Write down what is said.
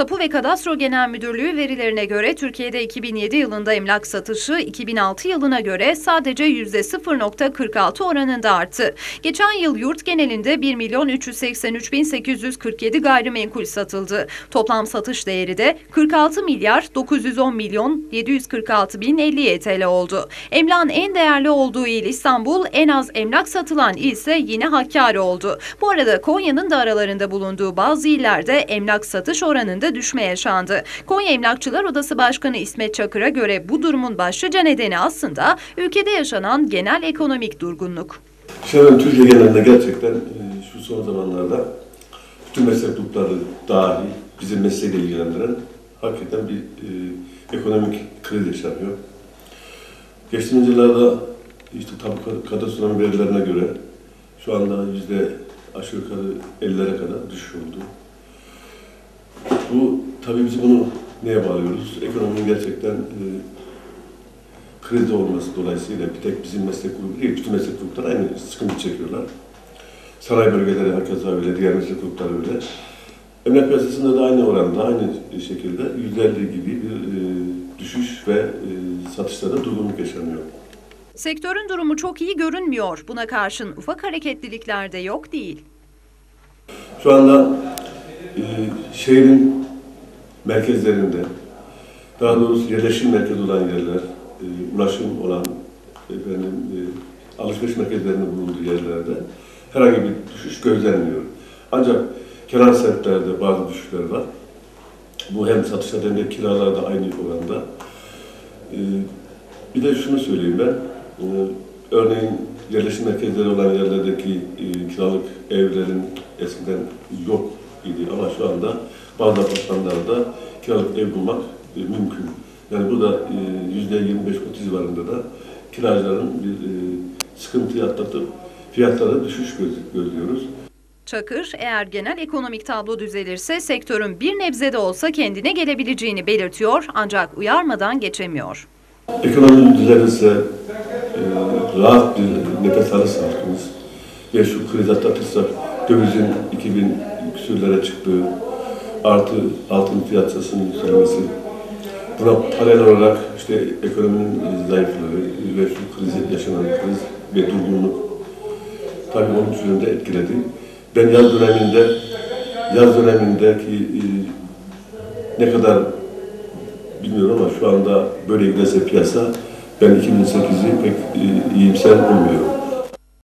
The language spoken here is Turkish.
Tapu ve Kadastro Genel Müdürlüğü verilerine göre Türkiye'de 2007 yılında emlak satışı 2006 yılına göre sadece %0.46 oranında arttı. Geçen yıl yurt genelinde 1 milyon 383 bin 847 gayrimenkul satıldı. Toplam satış değeri de 46 milyar 910 milyon 746 bin 50 YTL oldu. Emlakın en değerli olduğu il İstanbul, en az emlak satılan ise yine Hakkari oldu. Bu arada Konya'nın da aralarında bulunduğu bazı illerde emlak satış oranında düşme yaşandı. Konya Emlakçılar Odası Başkanı İsmet Çakır'a göre bu durumun başlıca nedeni aslında ülkede yaşanan genel ekonomik durgunluk. Şöyle Türkiye genelinde gerçekten e, şu son zamanlarda bütün meslek grupları dahil bizim mesleğiyle ilgilendiren hakikaten bir e, ekonomik kriz yaşanıyor. Geçtiğimiz yıllarda işte tabu kadastronun verilerine göre şu anda yüzde aşağı yukarı 50'lere kadar düşüş oldu. Bu tabii biz bunu neye bağlıyoruz? Ekonominin gerçekten e, krizde olması dolayısıyla bir tek bizim meslek grubu değil, bütün meslek grupları aynı sıkıntı çekiyorlar. Sanayi bölgeleri herkes öyle, diğer meslek grupları öyle. Emlak piyasasında da aynı oranda, aynı şekilde %50 gibi bir e, düşüş ve e, satışlarda durgunluk yaşanıyor. Sektörün durumu çok iyi görünmüyor. Buna karşın ufak hareketlilikler de yok değil. Şu anda e, şehrin merkezlerinde, daha doğrusu yerleşim merkezi olan yerler, e, ulaşım olan efendim, e, alışveriş merkezlerinin bulunduğu yerlerde herhangi bir düşüş gözlenmiyor. Ancak kenar semtlerde bazı düşüşler var. Bu hem satışlarda hem de kiralarda aynı oranda. E, bir de şunu söyleyeyim ben. E, örneğin yerleşim merkezleri olan yerlerdeki e, kiralık evlerin eskiden yok idi ama şu anda bazı apartmanlarda kiralık ev bulmak e, mümkün. Yani bu da e, yüzde 25-30 civarında da kiracıların bir e, sıkıntıyı atlatıp fiyatlara düşüş göz, gözlüyoruz. Çakır, eğer genel ekonomik tablo düzelirse sektörün bir nebze de olsa kendine gelebileceğini belirtiyor ancak uyarmadan geçemiyor. Ekonomi düzelirse e, rahat bir nefes alırsa halkımız ve şu kriz atlatırsak dövizin 2000 küsürlere çıktığı artı altın fiyatının yükselmesi buna paralel olarak işte ekonominin zayıflığı ve şu krizi yaşanan kriz ve durgunluk tabii onun üzerinde etkiledi. Ben yaz döneminde yaz dönemindeki e, ne kadar bilmiyorum ama şu anda böyle giderse piyasa ben 2008'i pek e, iyimser bulmuyorum.